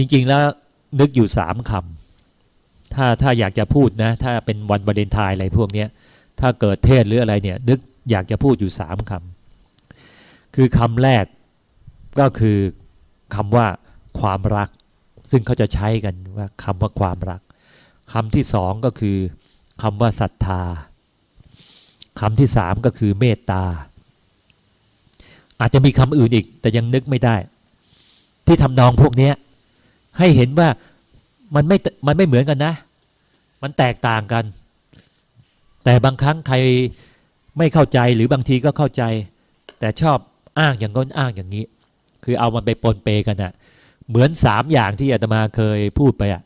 จริง ๆ แล้วนึกอยู่สามคำถ้าถ้าอยากจะพูดนะ ถ้าเป็นวันวาเลนไทน์อะไรพวกเนี้ย ถ้าเกิดเทศหรืออะไรเนี่ย นึกอยากจะพูดอยู่สามคำคือคำแรกก็คือคำว่าความรัก ซึ่งเขาจะใช้กันว่าคำว่าความรักคำที่สองก็คือคำว่าศรัทธาคำที่สามก็คือเมตตา อาจจะมีคำอื่นอีกแต่ยังนึกไม่ได้ ที่ทำนองพวกเนี้ย ให้เห็นว่ามันไม่มันไม่เหมือนกันนะ มันแตกต่างกัน แต่บางครั้งใครไม่เข้าใจหรือบางทีก็เข้าใจ แต่ชอบอ้างอย่างน้นอ้างอย่างนี้ คือเอามันไปปนเปกันอะเหมือนสามอย่างที่อาตมาเคยพูดไปอะ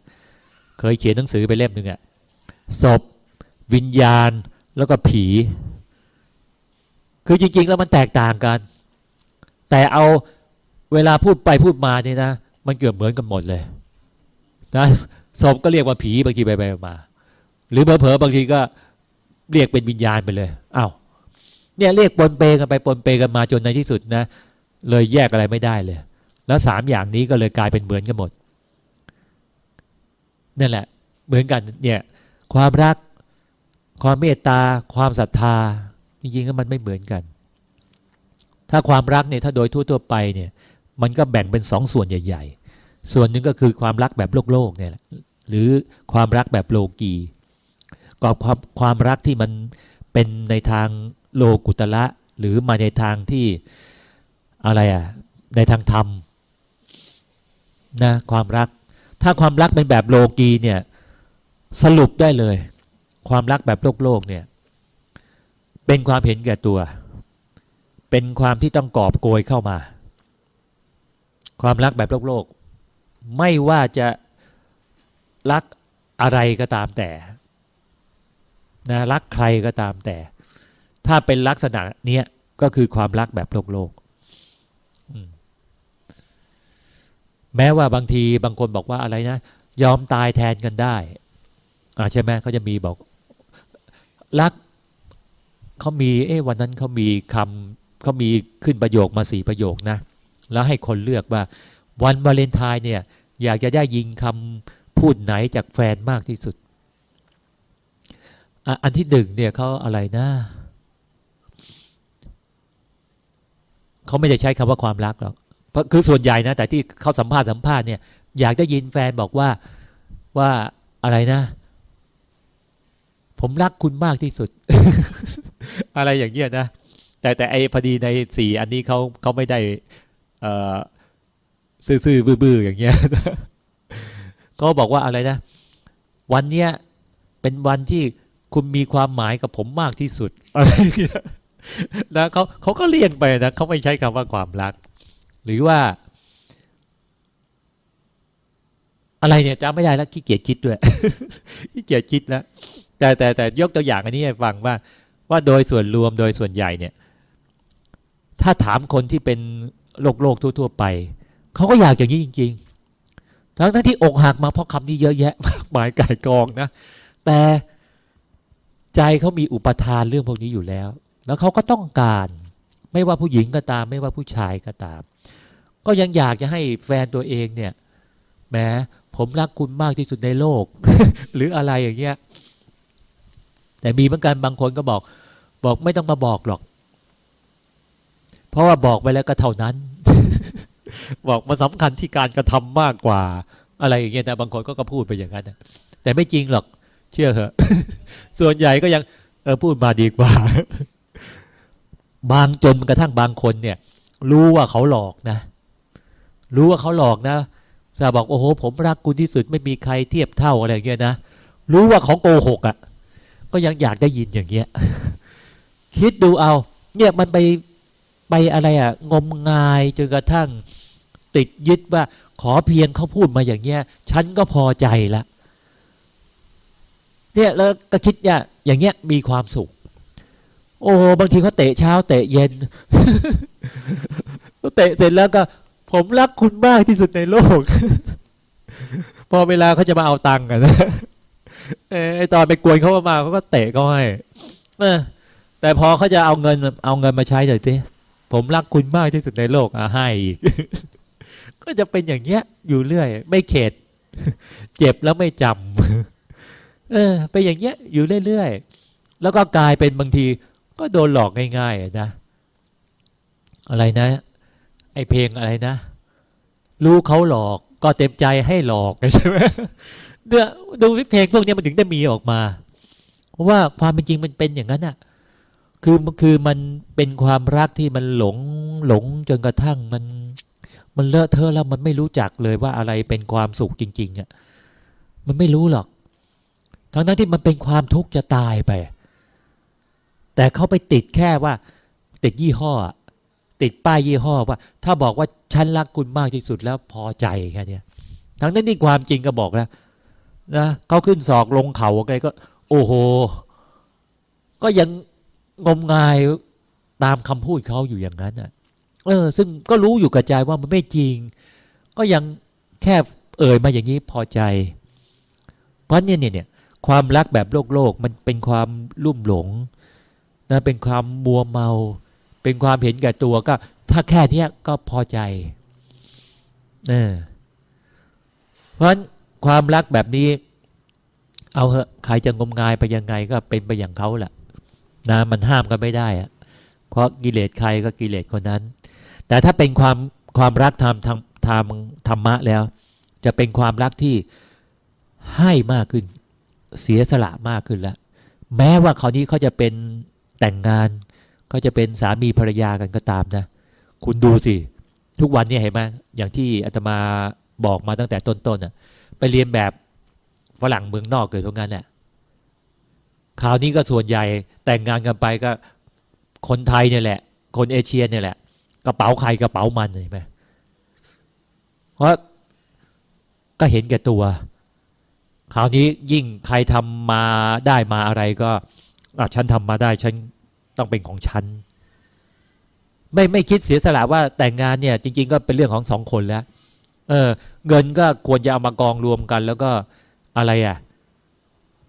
เคยเขียนหนังสือไปเล่มหนึ่งอะศพ วิญญาณแล้วก็ผี คือจริง ๆ แล้วมันแตกต่างกัน แต่เอาเวลาพูดไปพูดมาเนี่ยนะ มันเกือบเหมือนกันหมดเลยนะศพก็เรียกว่าผีบางทีไปไปมา หรือเผลอๆบางทีก็เรียกเป็นวิญญาณไปเลยอ้าวเนี่ยเรียกปนเปกันไปปนเปกันมาจนในที่สุดนะ เลยแยกอะไรไม่ได้เลย แล้วสามอย่างนี้ก็เลยกลายเป็นเหมือนกันหมดนั่นแหละ เหมือนกันเนี่ยความรัก ความเมตตา ความศรัทธา จริงๆแล้วมันไม่เหมือนกัน ถ้าความรักเนี่ยถ้าโดยทั่วๆไปเนี่ย มันก็แบ่งเป็นสองส่วนใหญ่ ๆ ส่วนหนึ่งก็คือความรักแบบโลกโลกเนี่ยแหละหรือความรักแบบโลกีกับความความรักที่มันเป็นในทางโลกุตละหรือมาในทางที่อะไรอะในทางธรรมนะความรัก ถ้าความรักเป็นแบบโลกีเนี่ยสรุปได้เลย ความรักแบบโลกโลกเนี่ยเป็นความเห็นแก่ตัว เป็นความที่ต้องกอบโกยเข้ามา ความรักแบบโลกโลก ไม่ว่าจะรักอะไรก็ตามแต่นะรักใครก็ตามแต่ ถ้าเป็นลักษณะเนี้ยก็คือความรักแบบโลกโลกแม้ว่าบางทีบางคนบอกว่าอะไรนะ ยอมตายแทนกันได้อ่าใช่ไหมเขาจะมีบอก รักเขามี เอ๊ะวันนั้นเขามีคำเขามีขึ้นประโยคมาสี่ประโยคนะ แล้วให้คนเลือกว่า วันวาเลนไทน์เนี่ย อยากจะได้ยินคำพูดไหนจากแฟนมากที่สุดออันที่หนึ่งเนี่ยเขาอะไรนะเขาไม่ได้ใช้คำว่าความรักหรอกเพราะคือส่วนใหญ่นะ แต่ที่เขาสัมภาษณ์สัมภาษณ์เนี่ยอยากได้ยินแฟนบอกว่าว่าอะไรนะ ผมรักคุณมากที่สุด อะไรอย่างเงี้ยนะแต่แต่ไอ้พอดีในสี่อันนี้เขาเขาไม่ได้เซื่อๆบื้อๆอย่างเงี้ยก็บอกว่าอะไรนะ วันเนี้ยเป็นวันที่คุณมีความหมายกับผมมากที่สุดอะไรอย่างเงี้ยนะเขาเขาก็เลี่ยงไปนะเขาไม่ใช้คำว่าความรัก หรือว่า อะไรเนี่ยจำไม่ได้แล้วขี้เกียจคิดด้วยขี้เกียจคิดแล้วแต่แต่แต่ยกตัวอย่างอันนี้ให้ฟังว่า ว่าโดยส่วนรวมโดยส่วนใหญ่เนี่ย ถ้าถามคนที่เป็น โลกโลกทั่ว ๆ ไป เขาก็อยากอย่างนี้จริง ๆ ทั้งทั้งที่อกหักมาเพราะคำนี้เยอะแยะมากมายก่ายกองนะ แต่ใจเขามีอุปทานเรื่องพวกนี้อยู่แล้ว แล้วเขาก็ต้องการ ไม่ว่าผู้หญิงก็ตาม ไม่ว่าผู้ชายก็ตาม ก็ยังอยากจะให้แฟนตัวเองเนี่ยแหมผมรักคุณมากที่สุดในโลก หรืออะไรอย่างเงี้ยแต่มีเหมือนกันบางคนก็บอก บอกไม่ต้องมาบอกหรอก เพราะว่าบอกไปแล้วก็เท่านั้น บอกมันสำคัญที่การกระทำมากกว่า อะไรอย่างเงี้ยแต่บางคนก็ก็พูดไปอย่างนั้นแต่ไม่จริงหรอก เชื่อเหอะ ส่วนใหญ่ก็ยังเออพูดมาดีกว่า บางจนกระทั่งบางคนเนี่ย รู้ว่าเขาหลอกนะ รู้ว่าเขาหลอกนะซาบอกโอ้โห ผมรักคุณที่สุดไม่มีใครเทียบเท่าอะไรอย่างเงี้ยนะรู้ว่าเขาโกหกอะ่ะ ก็ยังอยากได้ยินอย่างเงี้ย คิดดูเอา เนี่ยมันไป ไปอะไรอะ่ะ งมงายจนกระทั่งติดยึดว่าขอเพียงเขาพูดมาอย่างเงี้ย ฉันก็พอใจละเนี่ยแล้วก็คิดเนี่ยอย่างเงี้ยมีความสุข โอ้บางทีเขาเตะเช้า เตะเย็นเตะเสร็จแล้วก็ ผมรักคุณมากที่สุดในโลก พอเวลาเขาจะมาเอาตังค์กันะไอตอนไปกวนเขามาเขาก็เตะเขาให้เออแต่พอเขาจะเอาเงินเอาเงินมาใช้หน่อยวสิ ผมรักคุณมากที่สุดในโลกอะให้อีก ก็จะเป็นอย่างเงี้ย อยู่เรื่อย ไม่เข็ด เจ็บแล้วไม่จำเออเป็นอย่างเงี้ย อยู่เรื่อยๆ แล้วก็กลายเป็นบางที ก็โดนหลอกง่ายๆนะ อะไรนะ ไอเพลงอะไรนะ รู้เขาหลอกก็เต็มใจให้หลอกใช่ไหมเนี่ยดูเพลงพวกนี้มันถึงได้มีออกมา เพราะว่าความเป็นจริงมันเป็นอย่างนั้นอะ คือคือมันเป็นความรักที่มันหลงหลงจนกระทั่งมันมันเลอะเทอะแล้วมันไม่รู้จักเลยว่าอะไรเป็นความสุขจริงๆอะมันไม่รู้หรอก ทั้งนั้นที่มันเป็นความทุกข์จะตายไป แต่เขาไปติดแค่ว่า ติดยี่ห้อ ติดป้ายยี่ห้อว่า ถ้าบอกว่าฉันรักคุณมากที่สุดแล้วพอใจแค่นี้ทั้งนั้นที่ความจริงก็บอกแล้วนะเขาขึ้นศอกลงเขาอะไรก็ โอ้โห ก็ยัง งมงายตามคำพูดเขาอยู่อย่างนั้นอะ เออ ซึ่งก็รู้อยู่กระจายว่ามันไม่จริง ก็ยังแค่เอ่ยมาอย่างนี้พอใจ เพราะเนี่ยเนี่ยเนี่ยความรักแบบโลกโลกมันเป็นความลุ่มหลงนะเป็นความมัวเมา เป็นความเห็นแก่ตัวก็ ถ้าแค่เนี้ยก็พอใจเออเพราะความรักแบบนี้ เอาเหอะใครจะงมงายไปยังไงก็เป็นไปอย่างเขาแหละ นะมันห้ามกันไม่ได้อะเพราะกิเลสใครก็กิเลสคนนั้น แต่ถ้าเป็นความความรักทางทางทางธรรมะแล้ว จะเป็นความรักที่ให้มากขึ้น เสียสละมากขึ้นแล้ว แม้ว่าคราวนี้เขาจะเป็นแต่งงานเขาจะเป็นสามีภรรยากันก็ตามนะ คุณดูสิ ทุกวันนี้เห็นไหมอย่างที่อาตมาบอกมาตั้งแต่ต้นๆน่ะ ไปเรียนแบบฝรั่งเมืองนอกเกิดตรงนั้นแหละ คราวนี้ก็ส่วนใหญ่แต่งงานกันไปก็คนไทยเนี่ยแหละ คนเอเชียเนี่ยแหละ กระเป๋าใครกระเป๋ามันเห็นไหมเพราะก็เห็นแก่ตัว คราวนี้ยิ่งใครทำมาได้มาอะไรก็อะฉันทำมาได้ฉันต้องเป็นของฉัน ไม่ไม่คิดเสียสละว่าแต่งงานเนี่ยจริง ๆ ก็เป็นเรื่องของสองคนแล้ว เออ เงินก็ควรจะเอามากองรวมกัน แล้วก็อะไรอะ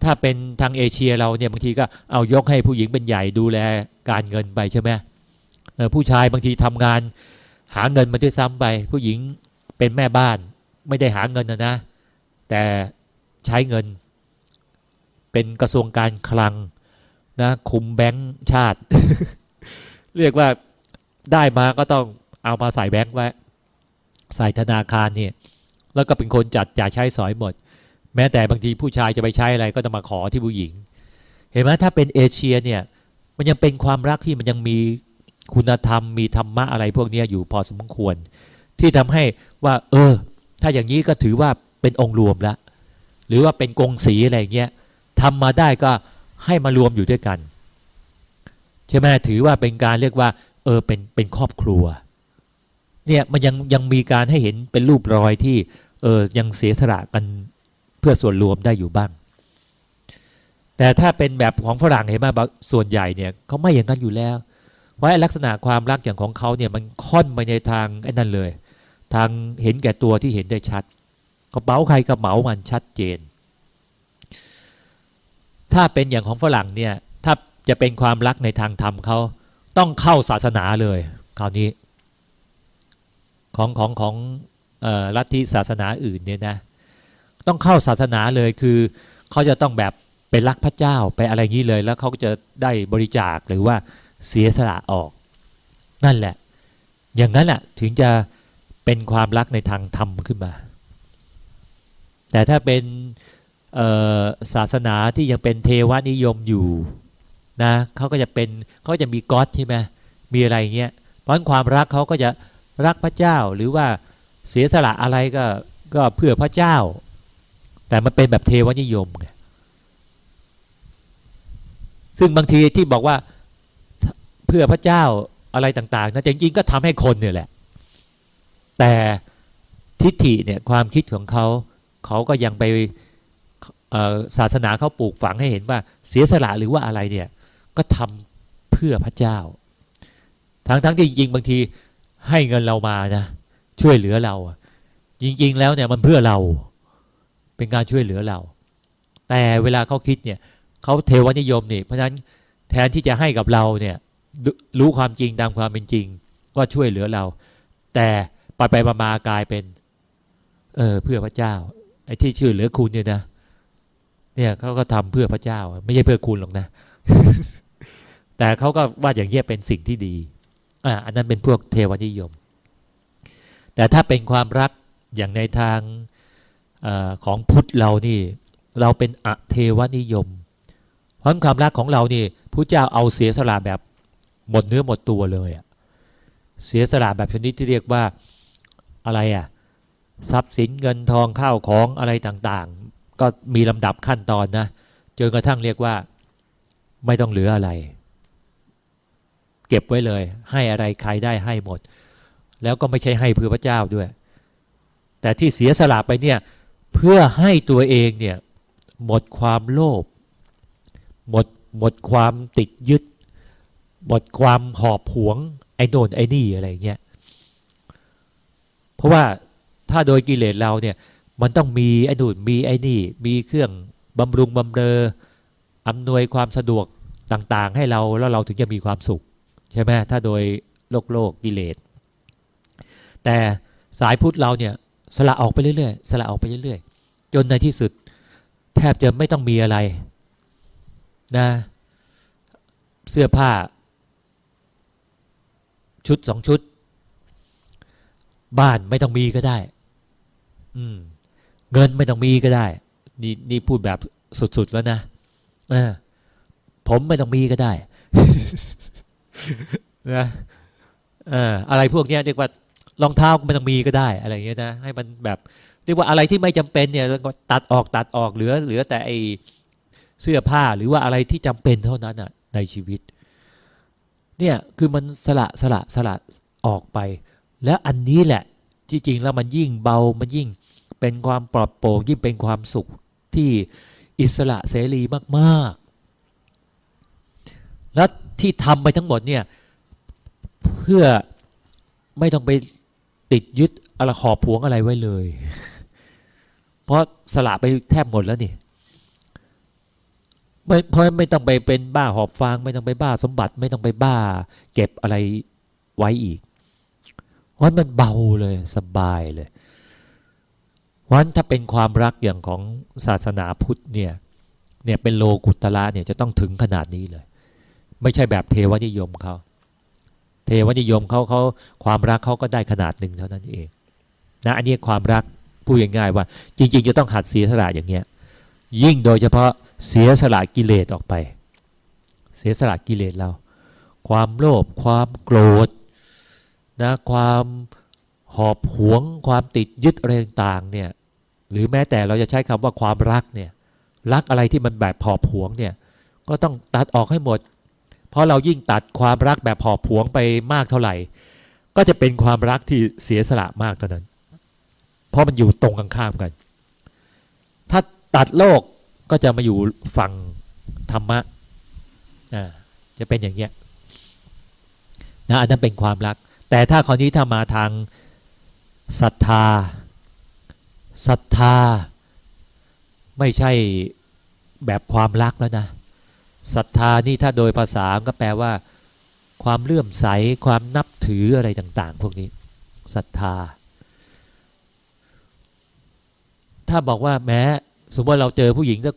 ถ้าเป็นทางเอเชียเราเนี่ยบางทีก็เอายกให้ผู้หญิงเป็นใหญ่ดูแลการเงินไปใช่ไหมผู้ชายบางทีทำงานหาเงินมาด้วยซ้ำไป ผู้หญิงเป็นแม่บ้านไม่ได้หาเงินนะนะ แต่ใช้เงิน เป็นกระทรวงการคลังนะคุมแบงค์ชาติ เรียกว่าได้มาก็ต้องเอามาใส่แบงค์ไว้ ใส่ธนาคารเนี่ยแล้วก็เป็นคนจัดจ่ายใช้สอยหมด แม้แต่บางทีผู้ชายจะไปใช้อะไรก็ต้องมาขอที่ผู้หญิง เห็นไหมถ้าเป็นเอเชียเนี่ยมันยังเป็นความรักที่มันยังมีคุณธรรมมีธรรมะอะไรพวกนี้อยู่พอสมควร ที่ทำให้ว่า เออ ถ้าอย่างนี้ก็ถือว่าเป็นองค์รวมล้วหรือว่าเป็นกงสีอะไรเงี้ยทำมาได้ก็ให้มารวมอยู่ด้วยกันใช่ไหมถือว่าเป็นการเรียกว่า เออเป็นเป็นครอบครัว เนี่ยมันยังยังมีการให้เห็นเป็นรูปรอยที่เออยังเสียสละกัน พื่อส่วนรวมได้อยู่บ้าง แต่ถ้าเป็นแบบของฝรั่งเห็นไหมบางส่วนใหญ่เนี่ยเขาไม่อย่างนั้นอยู่แล้วเพราะลักษณะความรักอย่างของเขาเนี่ยมันค่อนไปในทางไอ้นั่นเลย ทางเห็นแก่ตัวที่เห็นได้ชัดกระเป๋าใครกระเป๋ามันชัดเจน ถ้าเป็นอย่างของฝรั่งเนี่ยถ้าจะเป็นความรักในทางธรรมเขาต้องเข้าศาสนาเลยคราวนี้ ของของของออลัทธิศาสนาอื่นเนี่ยนะ ต้องเข้าศาสนาเลยคือเขาจะต้องแบบไปรักพระเจ้าไปอะไรอย่างนี้เลย แล้วเขาก็จะได้บริจาคหรือว่าเสียสละออก นั่นแหละ อย่างนั้นแหละถึงจะเป็นความรักในทางธรรมขึ้นมา แต่ถ้าเป็นศาสนาที่ยังเป็นเทวนิยมอยู่นะเขาก็จะเป็นเขาจะมีก๊อตใช่ไหมมีอะไรเงี้ยเพราะความรักเขาก็จะรักพระเจ้าหรือว่าเสียสละอะไรก็ก็เพื่อพระเจ้า แต่มันเป็นแบบเทวนิยมไงซึ่งบางทีที่บอกว่าเพื่อพระเจ้าอะไรต่าง ๆนะจริงๆก็ทำให้คนเนี่ยแหละ แต่ทิฏฐิเนี่ยความคิดของเขาเขาก็ยังไปศาสนาเขาปลูกฝังให้เห็นว่าเสียสละหรือว่าอะไรเนี่ย ก็ทำเพื่อพระเจ้า ทั้งทั้งที่จริงๆบางทีให้เงินเรามานะช่วยเหลือเรา จริง ๆ แล้วเนี่ยมันเพื่อเรา เป็นการช่วยเหลือเรา แต่เวลาเขาคิดเนี่ยเขาเทวนิยมนี่เพราะฉะนั้นแทนที่จะให้กับเราเนี่ยรู้ความจริงตามความเป็นจริงว่าช่วยเหลือเรา แต่ไปไปมามากลายเป็นเออเพื่อพระเจ้าไอ้ที่ชื่อเหลือคุณเนี่ยนะเนี่ยเขาก็ทำเพื่อพระเจ้า ไม่ใช่เพื่อคุณหรอกนะ แต่เขาก็ว่าอย่างเงี้ยเป็นสิ่งที่ดีอ่าอันนั้นเป็นพวกเทวนิยม แต่ถ้าเป็นความรักอย่างในทาง อของพุทธเรานี่ เราเป็นอเทวนิยม เพราะความรักของเรานี่พระเจ้าเอาเสียสละแบบหมดเนื้อหมดตัวเลยอะเสียสละแบบชนิดที่เรียกว่าอะไรอะทรัพย์สินเงินทองข้าวของอะไรต่างๆ ก็มีลำดับขั้นตอนนะจนกระทั่งเรียกว่าไม่ต้องเหลืออะไร เก็บไว้เลย ให้อะไรใครได้ให้หมด แล้วก็ไม่ใช่ให้เพื่อพระเจ้าด้วย แต่ที่เสียสละไปเนี่ย เพื่อให้ตัวเองเนี่ยหมดความโลภหมดหมดความติดยึด หมดความหอบหวง ไอ้โน่นไอ้นี่อะไรเงี้ยเพราะว่าถ้าโดยกิเลสเราเนี่ยมันต้องมีไอ้นู่นมีไอ้นี่ มีเครื่องบำรุงบำเรออำนวยความสะดวกต่างๆ ให้เราแล้วเราถึงจะมีความสุข ใช่ไหมถ้าโดยโลกโลกกิเลสแต่สายพุทธเราเนี่ย สละออกไปเรื่อยๆสละออกไปเรื่อยๆ จนในที่สุด แทบจะไม่ต้องมีอะไรนะเสื้อผ้า ชุดสองชุด บ้านไม่ต้องมีก็ได้ อืม เงินไม่ต้องมีก็ได้ นี่นี่พูดแบบสุดๆแล้วนะอผมไม่ต้องมีก็ได้นะออะไรพวกนี้เรียกว่า รองเท้าก็ไม่ต้องมีก็ได้อะไรเงี้ยนะให้มันแบบเรียกว่าอะไรที่ไม่จำเป็นเนี่ยตัดออกตัดออกเหลือเหลือแต่ไอเสื้อผ้าหรือว่าอะไรที่จำเป็นเท่านั้นอะในชีวิต เนี่ยคือมันสละสละสละออกไป แล้วอันนี้แหละที่จริงแล้วมันยิ่งเบามันยิ่งเป็นความปลอดโปร่งยิ่งเป็นความสุขที่อิสระเสรีมากๆ แล้วที่ทำไปทั้งหมดเนี่ยเพื่อไม่ต้องไป ติดยึดอะไรขอบพวงอะไรไว้เลย เพราะสละไปแทบหมดแล้วนี่ไม่เพราะไม่ต้องไปเป็นบ้าหอบฟาง ไม่ต้องไปบ้าสมบัติ ไม่ต้องไปบ้า เก็บอะไรไว้อีกเพราะมันเบาเลยสบายเลยเพราะถ้าเป็นความรักอย่างของศาสนาพุทธเนี่ยเนี่ยเป็นโลกุตละเนี่ยจะต้องถึงขนาดนี้เลย ไม่ใช่แบบเทวนิยมเขา เทวนิยมเขาเขาความรักเขาก็ได้ขนาดหนึ่งเท่านั้นเองนะอันนี้ความรักพูดง่ายๆว่า จริง ๆ จะต้องหัดเสียสละอย่างเงี้ยยิ่งโดยเฉพาะเสียสละกิเลสออกไป เสียสละกิเลสเรา ความโลภความโกรธนะความหอบหวง ความติดยึดอะไรต่างๆเนี่ยหรือแม้แต่เราจะใช้คำว่าความรักเนี่ยรักอะไรที่มันแบบหอบหวงเนี่ยก็ต้องตัดออกให้หมด เพราะเรายิ่งตัดความรักแบบหอบหวงไปมากเท่าไหร่ ก็จะเป็นความรักที่เสียสละมากเท่านั้น เพราะมันอยู่ตรงกันข้ามกัน ถ้าตัดโลกก็จะมาอยู่ฝั่งธรรมะอ่าจะเป็นอย่างเงี้ยนะอันนั้นเป็นความรัก แต่ถ้าคราวนี้ถ้ามาทางศรัทธาศรัทธา ไม่ใช่แบบความรักแล้วนะ ศรัทธานี่ถ้าโดยภาษาก็แปลว่า ความเลื่อมใสความนับถืออะไรต่าง ๆ พวกนี้ศรัทธา ถ้าบอกว่าแม้ สมมติว่าเราเจอผู้หญิงสัก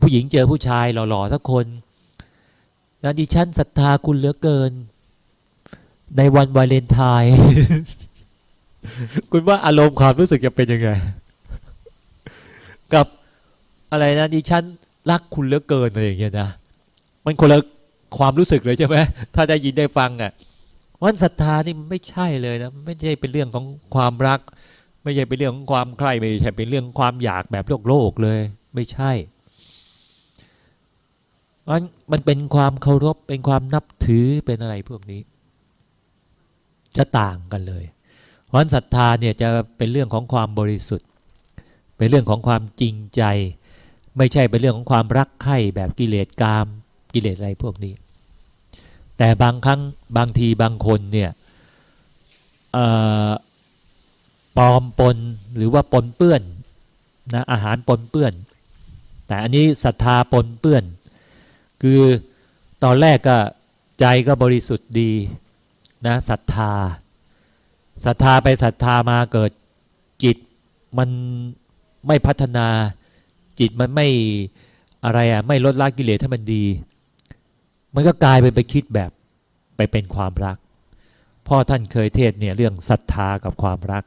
ผู้หญิงเจอผู้ชายหล่อๆสักคนนะดิฉันศรัทธาคุณเหลือเกิน ในวันวาเลนไทน์คุณว่าอารมณ์ความรู้สึกจะเป็นยังไง กับอะไรนะดิฉัน รักคุณเหลือเกินอะไรอย่างเงี้ยนะมันคนละความรู้สึกเลยใช่ไหมถ้าได้ยินได้ฟังอะวันศรัทธานี่ไม่ใช่เลยนะไม่ใช่เป็นเรื่องของความรัก ไม่ใช่เป็นเรื่องของความใคร่ไม่ใช่เป็นเรื่องความอยากแบบโลกโลกเลย ไม่ใช่มันมันเป็นความเคารพเป็นความนับถือเป็นอะไรพวกนี้ จะต่างกันเลยเพราะศรัทธาเนี่ยจะเป็นเรื่องของความบริสุทธิ์ เป็นเรื่องของความจริงใจ ไม่ใช่เป็นเรื่องของความรักใคร่แบบกิเลสกาม กิเลสอะไรพวกนี้ แต่บางครั้งบางทีบางคนเนี่ยปลอมปนหรือว่าปนเปื้อนนะอาหารปนเปื้อน แต่อันนี้ศรัทธาปนเปื้อน คือตอนแรกก็ใจก็บริสุทธิ์ดีนะศรัทธาศรัทธาไปศรัทธามาเกิดจิตมันไม่พัฒนา จิตมันไม่อะไรอะไม่ลดละกิเลสให้มันดี มันก็กลายเป็นไปคิดแบบไปเป็นความรัก พ่อท่านเคยเทศเนี่ยเรื่องศรัทธากับความรัก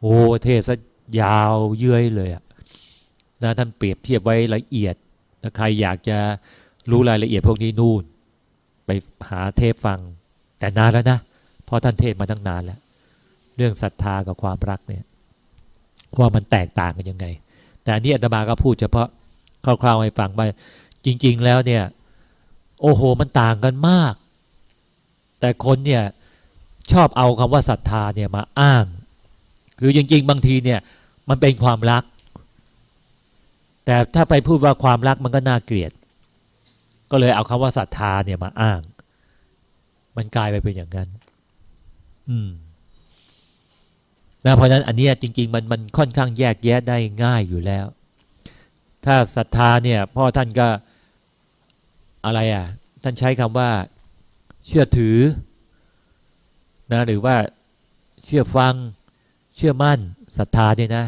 โอ้เทศซะยาวเย้ยเลยอะนะท่านเปรียบเทียบไว้ละเอียดถ้าใครอยากจะรู้รายละเอียดพวกนี้นู่น ไปหาเทพฟัง แต่นานแล้วนะพราะท่านเทศมาตั้งนานแล้ว เรื่องศรัทธากับความรักเนี่ยว่ามันแตกต่างกันยังไง แต่อันนี้อาตมาก็พูดเฉพาะคร่าวๆให้ฟังว่าจริง ๆ แล้วเนี่ย โอ้โหมันต่างกันมาก แต่คนเนี่ยชอบเอาคำว่าศรัทธาเนี่ยมาอ้าง คือจริง ๆ บางทีเนี่ยมันเป็นความรัก แต่ถ้าไปพูดว่าความรักมันก็น่าเกลียด ก็เลยเอาคำว่าศรัทธาเนี่ยมาอ้าง มันกลายไปเป็นอย่างนั้น อืม นะเพราะฉะนั้นอันนี้จริง ๆ มันมันค่อนข้างแยกแยะได้ง่ายอยู่แล้ว ถ้าศรัทธาเนี่ยพ่อท่านก็อะไรอะท่านใช้คำว่าเชื่อถือนะหรือว่าเชื่อฟังเชื่อมั่นศรัทธาเนี่ยนะ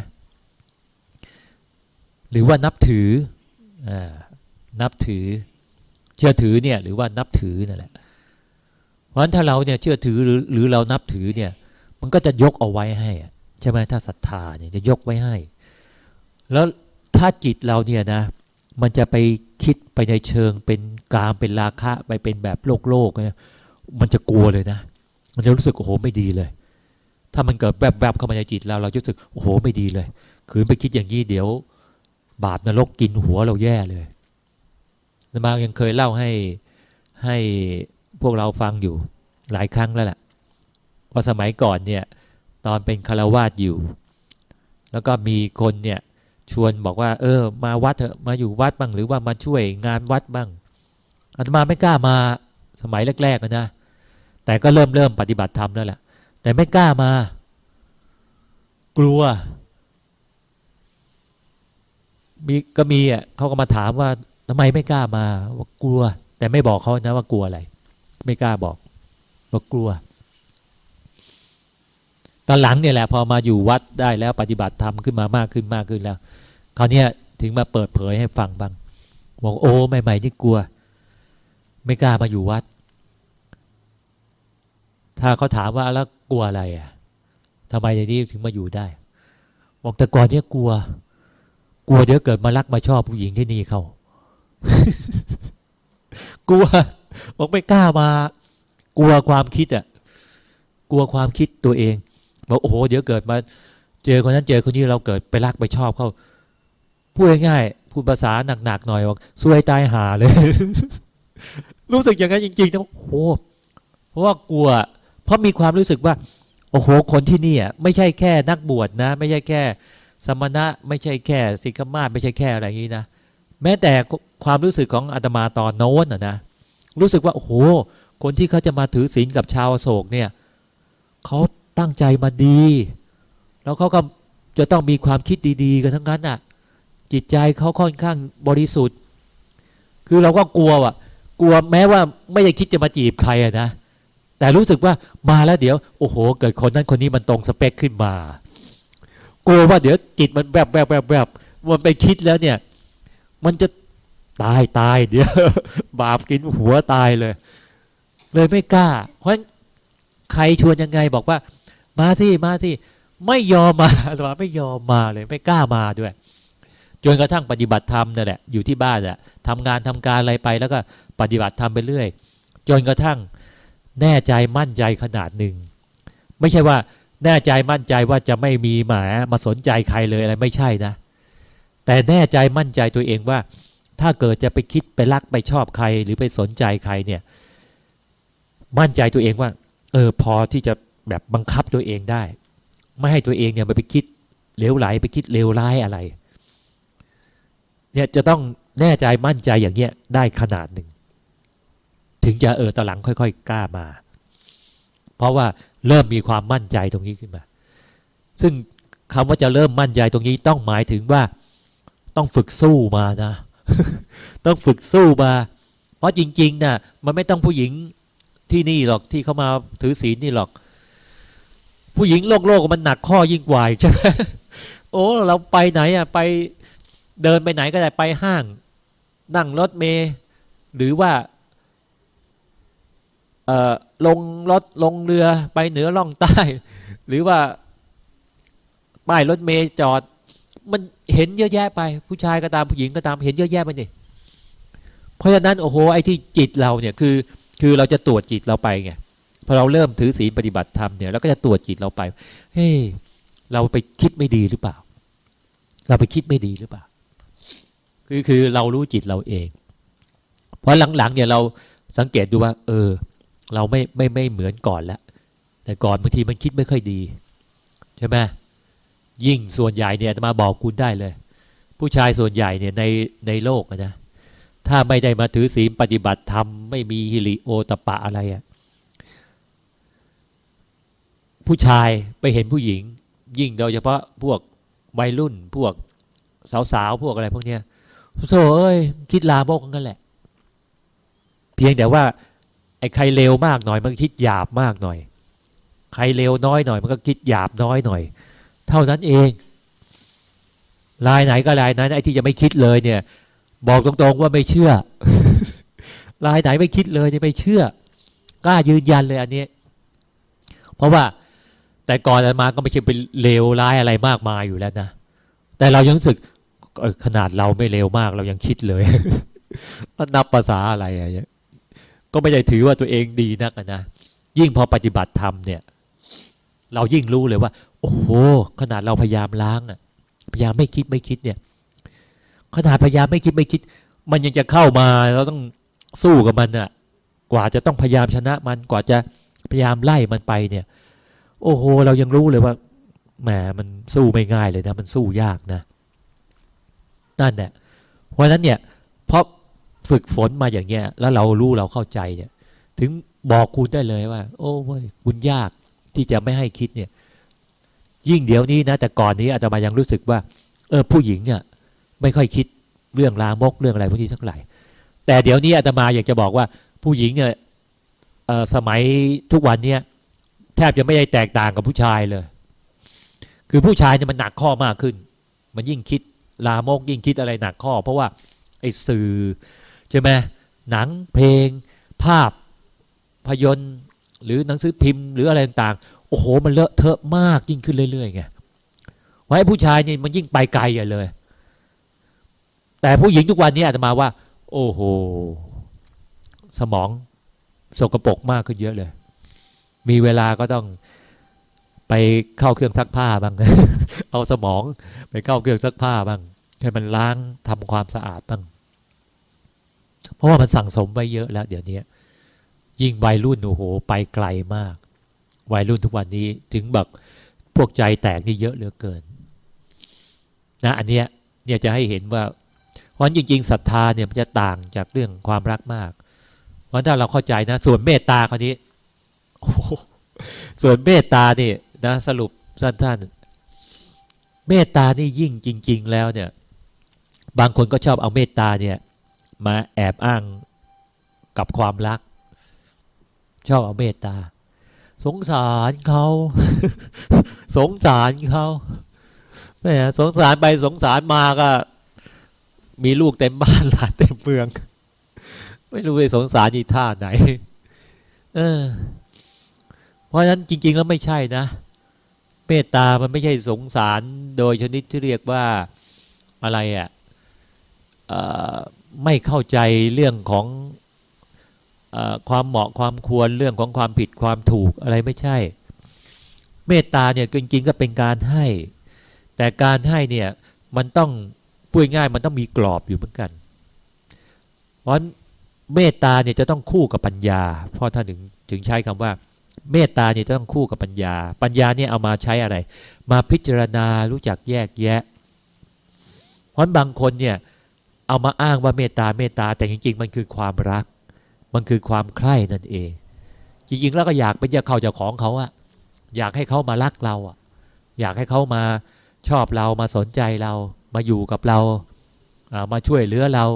หรือว่านับถืออ่านับถือ เชื่อถือเนี่ยหรือว่านับถือนั่นแหละเพราะฉะนั้นถ้าเราเนี่ยเชื่อถือหรือหรือเรานับถือเนี่ย มันก็จะยกเอาไว้ให้อะใช่ไหมถ้าศรัทธาเนี่ยจะยกไว้ให้ แล้วถ้าจิตเราเนี่ยนะ มันจะไปคิดไปในเชิงเป็นกามเป็นราคะไปเป็นแบบโลกโลกเนี่ยมันจะกลัวเลยนะ มันจะรู้สึกโอ้โหไม่ดีเลย ถ้ามันเกิดแวบๆเข้ามาในจิตเราเราจะรู้สึกโอ้โหไม่ดีเลย คืนไปคิดอย่างนี้เดี๋ยว บาปนรกกินหัวเราแย่เลยนมายังเคยเล่าให้ให้พวกเราฟังอยู่หลายครั้งแล้วแหละ ว่าสมัยก่อนเนี่ยตอนเป็นคารวาสอยู่ แล้วก็มีคนเนี่ยชวนบอกว่า เออ มาวัดเถอะมาอยู่วัดบ้างหรือว่ามาช่วยงานวัดบ้างอาตมาไม่กล้ามาสมัยแรกๆนะแต่ก็เริ่มเริ่มปฏิบัติธรรมแล้วแหละแต่ไม่กล้ามา กลัวมีก็มีอะเขาก็มาถามว่าทำไมไม่กล้ามาว่ากลัว แต่ไม่บอกเขานะว่ากลัวอะไร ไม่กล้าบอกว่ากลัว ตอนหลังเนี่ยแหละพอมาอยู่วัดได้แล้วปฏิบัติธรรมขึ้นมามากขึ้นมากขึ้นแล้วคราวนี้ถึงมาเปิดเผยให้ฟังบ้างบอกโอ้ใหม่ๆนี่กลัว ไม่กล้ามาอยู่วัด ถ้าเขาถามว่าแล้วกลัวอะไรอะทำไมในนี้ถึงมาอยู่ได้ บอกแต่ก่อนเนี่ยกลัว กลัวเดี๋ยวเกิดมารักมาชอบผู้หญิงที่นี่เขากลัวบอกไม่กล้ามากลัวความคิดอะ กลัวความคิดตัวเอง บอกโอ้โหเดี๋ยวเกิดมา เจอคนนั้นเจอคนนี้เราเกิดไปรักไปชอบเขาพูดง่ายๆพูดภาษาหนักๆหน่อยบอกซวยตายหาเลย รู้สึกอย่างนั้นจริงๆนะโอ้โหเพราะว่ากลัว เพราะมีความรู้สึกว่า โอ้โห คนที่นี่อะไม่ใช่แค่นักบวชนะ ไม่ใช่แค่ สมณะ ไม่ใช่แค่สิกขมาศไม่ใช่แค่อะไรอย่างนี้นะแม้แต่ความรู้สึกของอาตมาตอนโน้นอะนะรู้สึกว่าโอ้โห คนที่เขาจะมาถือศีลกับชาวโศกเนี่ยเขา ตั้งใจมาดี แล้วเขาก็จะต้องมีความคิดดีๆ กันทั้งนั้นอะ จิตใจเขาค่อนข้างบริสุทธิ์ คือเราก็กลัวอะ กลัวแม้ว่าไม่ได้คิดจะมาจีบใครอะนะ แต่รู้สึกว่ามาแล้วเดี๋ยว โอ้โห เกิดคนนั้นคนนี้มันตรงสเปคขึ้นมา กลัวว่าเดี๋ยวจิตมันแวบแวบแวบแวบมันไปคิดแล้วเนี่ย มันจะตายตายเดี๋ยวบาปกินหัวตายเลย เลยไม่กล้า เพราะใครชวนยังไงบอกว่า มาสิมาสิไม่ยอมมาอาตมาไม่ยอมมาเลยไม่กล้ามาด้วยจนกระทั่งปฏิบัติธรรมนั่นแหละอยู่ที่บ้านแหละทำงานทำการอะไรไปแล้วก็ปฏิบัติธรรมไปเรื่อย จนกระทั่งแน่ใจมั่นใจขนาดหนึ่งไม่ใช่ว่าแน่ใจมั่นใจว่าจะไม่มีหมามาสนใจใครเลยอะไรไม่ใช่นะ แต่แน่ใจมั่นใจตัวเองว่า ถ้าเกิดจะไปคิดไปรักไปชอบใครหรือไปสนใจใครเนี่ย มั่นใจตัวเองว่า เออพอที่จะ แบบบังคับตัวเองได้ ไม่ให้ตัวเองเนี่ยไปคิดเลวไหลไปคิดเลวร้ายอะไร เนี่ยจะต้องแน่ใจมั่นใจอย่างเงี้ยได้ขนาดหนึ่ง ถึงจะเออตอนหลังค่อยๆกล้ามา เพราะว่าเริ่มมีความมั่นใจตรงนี้ขึ้นมา ซึ่งคำว่าจะเริ่มมั่นใจตรงนี้ต้องหมายถึงว่าต้องฝึกสู้มานะ ต้องฝึกสู้มา เพราะจริงๆนะ่ะมันไม่ต้องผู้หญิงที่นี่หรอกที่เขามาถือศีลนี่หรอก ผู้หญิงโลกโลกมันหนักข้อยิ่งกว่าใช่ไหมโอ้เราไปไหนอะไปเดินไปไหนก็ได้ไปห้าง นั่งรถเมล์หรือว่าเอ่อลงรถลงเรือไปเหนือล่องใต้ หรือว่าป้ายรถเมล์จอด มันเห็นเยอะแยะไป ผู้ชายก็ตามผู้หญิงก็ตามเห็นเยอะแยะไปนี่เพราะฉะนั้นโอ้โหไอ้ที่จิตเราเนี่ยคือ คือเราจะตรวจจิตเราไปไง พอเราเริ่มถือศีลปฏิบัติธรรมเนี่ยเราก็จะตรวจจิตเราไป เฮ้ยเราไปคิดไม่ดีหรือเปล่า เราไปคิดไม่ดีหรือเปล่า คือคือเรารู้จิตเราเอง เพราะหลังๆเนี่ยเราสังเกตดูว่า เออ เราไม่ไม่ไม่เหมือนก่อนแล้วแต่ก่อนบางทีมันคิดไม่ค่อยดีใช่ไหมยิ่งส่วนใหญ่เนี่ยจะมาบอกคุณได้เลย ผู้ชายส่วนใหญ่เนี่ยในในโลกนะถ้าไม่ได้มาถือศีลปฏิบัติธรรมไม่มีฮิริโอตปะอะไรอะ ผู้ชายไปเห็นผู้หญิง ยิ่งโดยเฉพาะพวกวัยรุ่น พวกสาวๆพวกอะไรพวกเนี้ยโธ่เอ้ยคิดลามกกันแหละ เพียงแต่ว่า ไอ้ใครเลวมากหน่อย มันก็คิดหยาบมากหน่อย ใครเลวน้อยหน่อยมันก็คิดหยาบน้อยหน่อย เท่านั้นเองรายไหนก็รายนั้นไอ้ที่จะไม่คิดเลยเนี่ย บอกตรงๆว่าไม่เชื่อรายไหนไม่คิดเลยเนี่ยไม่เชื่อกล้ายืนยันเลยอันนี้ เพราะว่า แต่ก่อนอาตมาก็ไม่ใช่เป็นเลวร้ายอะไรมากมายอยู่แล้วนะ แต่เรายังรู้สึกขนาดเราไม่เลวมากเรายังคิดเลยว่านับภาษาอะไรอะก็ไม่ได้ถือว่าตัวเองดีนักนะยิ่งพอปฏิบัติธรรมเนี่ย เรายิ่งรู้เลยว่า โอ้โหขนาดเราพยายามล้างอะพยายามไม่คิดไม่คิดเนี่ย ขนาดพยายามไม่คิดไม่คิด มันยังจะเข้ามาเราต้องสู้กับมันอะกว่าจะต้องพยายามชนะมันกว่าจะพยายามไล่มันไปเนี่ย โอ้โห เรายังรู้เลยว่าแหมมันสู้ไม่ง่ายเลยนะ มันสู้ยากนะนั่นแหละเพราะฉะนั้นเนี่ยเพราะฝึกฝนมาอย่างเงี้ย แล้วเรารู้เราเข้าใจเนี่ย ถึงบอกคุณได้เลยว่า โอ้เว้ยคุณยากที่จะไม่ให้คิดเนี่ย ยิ่งเดี๋ยวนี้นะ แต่ก่อนนี้อาจจะมายังรู้สึกว่า เออผู้หญิงเนี่ยไม่ค่อยคิดเรื่องลามกเรื่องอะไรพวกนี้สักไหร่แต่เดี๋ยวนี้อาตมาอยากจะบอกว่าผู้หญิงเนี่ยสมัยทุกวันเนี่ย แทบจะไม่ได้แตกต่างกับผู้ชายเลย คือผู้ชายเนี่ยมันหนักข้อมากขึ้น มันยิ่งคิดลามกยิ่งคิดอะไรหนักข้อ เพราะว่าไอ้สื่อใช่ไหมหนังเพลง ภาพพยนตร์หรือหนังสือพิมพ์ หรืออะไรต่างๆ โอ้โห มันเลอะเทอะมากยิ่งขึ้นเรื่อยๆไงไว้ผู้ชายนี่มันยิ่งไปไกลใหญ่เลย แต่ผู้หญิงทุกวันนี้อาจจะมาว่า โอ้โห สมองสกปรกมากขึ้นเยอะเลย มีเวลาก็ต้องไปเข้าเครื่องซักผ้าบ้าง เอาสมองไปเข้าเครื่องซักผ้าบ้าง ให้มันล้างทำความสะอาดบ้าง เพราะว่ามันสั่งสมไว้เยอะแล้ว เดี๋ยวนี้ยิ่งวัยรุ่นโอ้โหไปไกลมาก วัยรุ่นทุกวันนี้ถึงแบบพวกใจแตกนี่เยอะเหลือเกิน นะอันเนี้ยเนี่ยจะให้เห็นว่าเพราะฉะนั้นจริง ๆศรัทธาเนี่ยมันจะต่างจากเรื่องความรักมากเพราะถ้าเราเข้าใจนะ ส่วนเมตตาคราวนี้ ส่วนเมตตานี่นะสรุปสั้นๆ เมตตานี่ยิ่งจริง ๆ แล้วเนี่ย บางคนก็ชอบเอาเมตตาเนี่ย มาแอบอ้างกับความรัก ชอบเอาเมตตา สงสารเขา สงสารเขาแหมสงสารไปสงสารมาก็ มีลูกเต็มบ้านหลานเต็มเมือง ไม่รู้ไปสงสารอีท่าไหน เออ เพราะฉะนั้นจริง ๆ แล้วไม่ใช่นะ เมตตามันไม่ใช่สงสารโดยชนิดที่เรียกว่าอะไรอะ่ะไม่เข้าใจเรื่องของอความเหมาะความควรเรื่องของความผิดความถูกอะไรไม่ใช่ เมตตาเนี่ยจริงๆก็เป็นการให้ แต่การให้เนี่ยมันต้องพูดง่ายมันต้องมีกรอบอยู่เหมือนกัน เพราะฉะนั้นเมตตาเนี่ยจะต้องคู่กับปัญญาเพราะท่านถึงถึงใช้คำว่า เมตตาเนี่ยต้องคู่กับปัญญา ปัญญาเนี่ยเอามาใช้อะไร มาพิจารณารู้จักแยกแยะ เพราะบางคนเนี่ยเอามาอ้างว่าเมตตาเมตตาแต่จริง ๆ มันคือความรัก มันคือความใคร่นั่นเอง จริงๆแล้วก็อยากเป็นเจ้าเขาเจ้าของเขาอะอยากให้เขามารักเราอะอยากให้เขามาชอบเรามาสนใจเรา มาอยู่กับเราอ่ามาช่วยเหลือเรา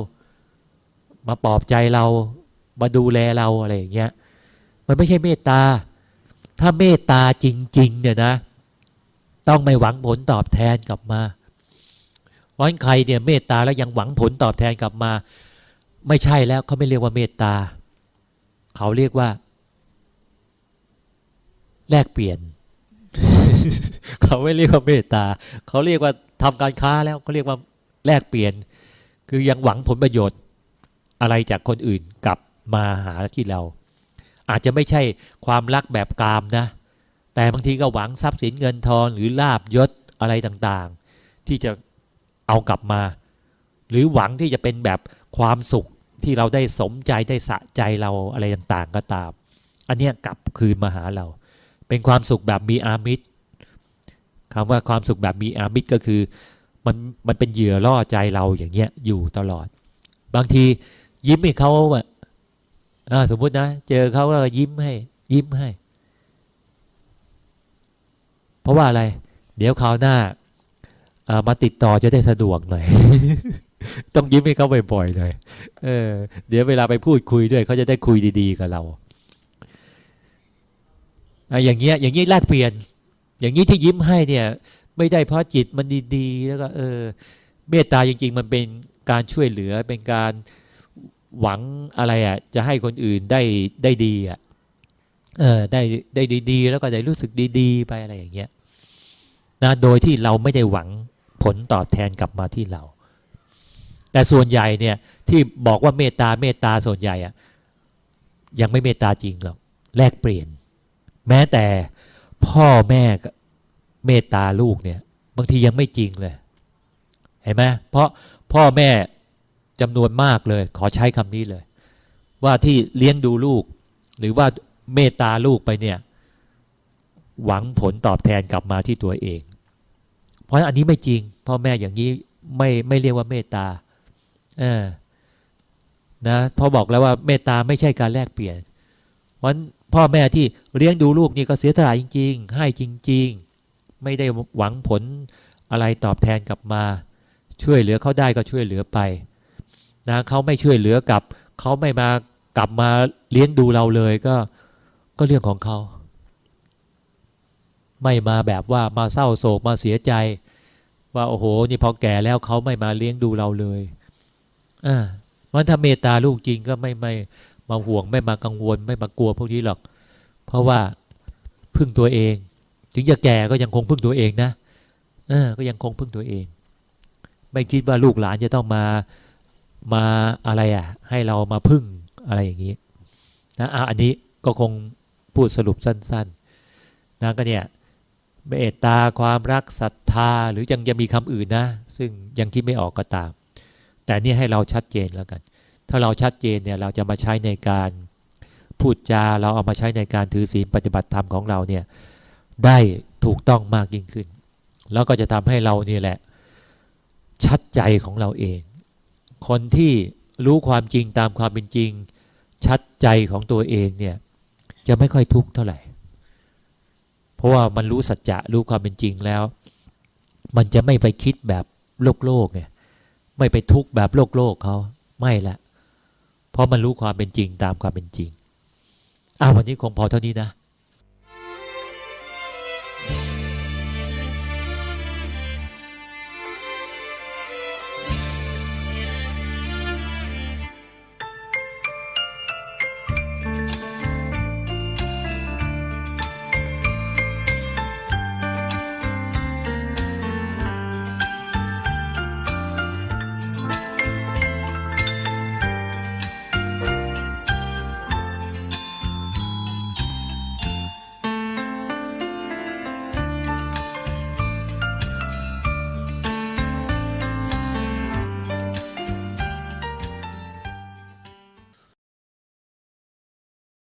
มาปลอบใจเรา มาดูแลเราอะไรอย่างเงี้ย มันไม่ใช่เมตตา ถ้าเมตตาจริง ๆ เนี่ยนะ ต้องไม่หวังผลตอบแทนกลับมาเพราะฉะนั้นใครเนี่ยเมตตาแล้วยังหวังผลตอบแทนกลับมา ไม่ใช่แล้วเขาไม่เรียกว่าเมตตา เขาเรียกว่า แลกเปลี่ยน เขาไม่เรียกว่าเมตตา เขาเรียกว่าทำการค้าแล้วเขาเรียกว่าแลกเปลี่ยน คือยังหวังผลประโยชน์ อะไรจากคนอื่นกลับมาหาที่เรา อาจจะไม่ใช่ความรักแบบกามนะ แต่บางทีก็หวังทรัพย์สินเงินทองหรือลาบยศอะไรต่างๆ ที่จะเอากลับมา หรือหวังที่จะเป็นแบบความสุขที่เราได้สมใจได้สะใจเราอะไรต่างๆ ก็ตาม อันเนี้ยกลับคืนมาหาเรา เป็นความสุขแบบมีอามิตรคำว่าความสุขแบบมีอามิตรก็คือมันมันเป็นเหยื่อล่อใจเราอย่างเงี้ยอยู่ตลอด บางทียิ้มให้เขา สมมุตินะ เจอเขาก็ยิ้มให้ ยิ้มให้ เพราะว่าอะไร เดี๋ยวคราวหน้าามาติดต่อจะได้สะดวกหน่อย ต้องยิ้มให้เขาบ่อยๆเลยเออ เดี๋ยวเวลาไปพูดคุยด้วยเขาจะได้คุยดี ๆ กับเราอะอย่างเงี้ย อย่างนี้แลกเปลี่ยน อย่างนี้ที่ยิ้มให้เนี่ย ไม่ได้เพราะจิตมันดีๆ แล้วก็ เออ เมตตาจริง ๆ มันเป็นการช่วยเหลือเป็นการ หวังอะไรอะจะให้คนอื่นได้ได้ดีอะเออได้ได้ดีๆ แล้วก็ได้รู้สึกดีๆ ไปอะไรอย่างเงี้ยนะโดยที่เราไม่ได้หวังผลตอบแทนกลับมาที่เรา แต่ส่วนใหญ่เนี่ยที่บอกว่าเมตตาเมตตาส่วนใหญ่อะยังไม่เมตตาจริงหรอกแลกเปลี่ยน แม้แต่พ่อแม่เมตตาลูกเนี่ย บางทียังไม่จริงเลย เห็นไหมเพราะพ่อแม่ จำนวนมากเลย ขอใช้คำนี้เลย ว่าที่เลี้ยงดูลูก หรือว่าเมตตาลูกไปเนี่ย หวังผลตอบแทนกลับมาที่ตัวเอง เพราะอันนี้ไม่จริง พ่อแม่อย่างนี้ไม่ไม่เรียกว่าเมตตาเออนะพอบอกแล้วว่าเมตตาไม่ใช่การแลกเปลี่ยนเพราะฉะนั้นพ่อแม่ที่เลี้ยงดูลูกนี่ก็เสียสละจริง ๆ ให้จริง ๆ ไม่ได้หวังผลอะไรตอบแทนกลับมา ช่วยเหลือเขาได้ก็ช่วยเหลือไป นะเขาไม่ช่วยเหลือกับเขาไม่มากลับมาเลี้ยงดูเราเลยก็ก็เรื่องของเขาไม่มาแบบว่ามาเศร้าโศกมาเสียใจ ว่าโอ้โห นี่พอแก่แล้วเขาไม่มาเลี้ยงดูเราเลยอ่ามันถ้าเมตตาลูกจริงก็ไม่ไม่มาห่วงไม่มากังวล ไม่มากลัวพวกนี้หรอก เพราะว่าพึ่งตัวเอง ถึงจะแก่ก็ยังคงพึ่งตัวเองนะเออก็ยังคงพึ่งตัวเอง ไม่คิดว่าลูกหลานจะต้องมา มาอะไรอะ ให้เรามาพึ่งอะไรอย่างนี้นะอะอันนี้ก็คงพูดสรุปสั้นๆนะก็เนี่ยเมตตาความรักศรัทธาหรือยังจะมีคำอื่นนะ ซึ่งยังคิดไม่ออกก็ตาม แต่นี่ให้เราชัดเจนแล้วกัน ถ้าเราชัดเจนเนี่ยเราจะมาใช้ในการพูดจาเราเอามาใช้ในการถือศีลปฏิบัติธรรมของเราเนี่ยได้ถูกต้องมากยิ่งขึ้น แล้วก็จะทำให้เรานี่แหละ ชัดใจของเราเอง คนที่รู้ความจริงตามความเป็นจริง ชัดใจของตัวเองเนี่ยจะไม่ค่อยทุกข์เท่าไหร่ เพราะว่ามันรู้สัจจะรู้ความเป็นจริงแล้ว มันจะไม่ไปคิดแบบโลกโลกไงไม่ไปทุกข์แบบโลกโลกเขาไม่ละ เพราะมันรู้ความเป็นจริงตามความเป็นจริงอ้าววันนี้คงพอเท่านี้นะ